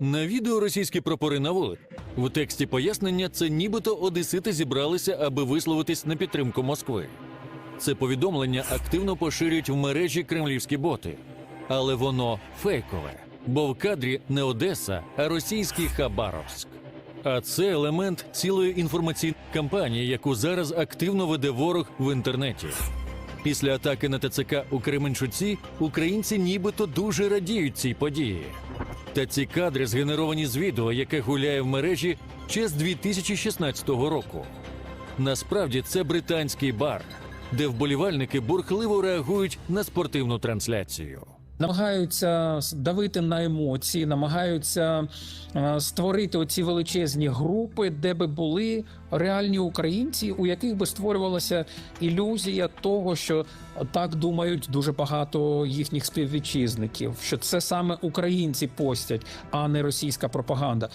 На відео російські прапори наводять. В тексті пояснення це нібито одесити зібралися, аби висловитись на підтримку Москви. Це повідомлення активно поширюють в мережі кремлівські боти. Але воно фейкове, бо в кадрі не Одеса, а російський Хабаровськ. А це елемент цілої інформаційної кампанії, яку зараз активно веде ворог в інтернеті. Після атаки на ТЦК у Кременчуці українці нібито дуже радіють цій події. Та ці кадри згенеровані з відео, яке гуляє в мережі ще з 2016 року. Насправді це британський бар, де вболівальники бурхливо реагують на спортивну трансляцію. Намагаються давити на емоції, намагаються е, створити оці величезні групи, де би були реальні українці, у яких би створювалася ілюзія того, що так думають дуже багато їхніх співвітчизників, що це саме українці постять, а не російська пропаганда.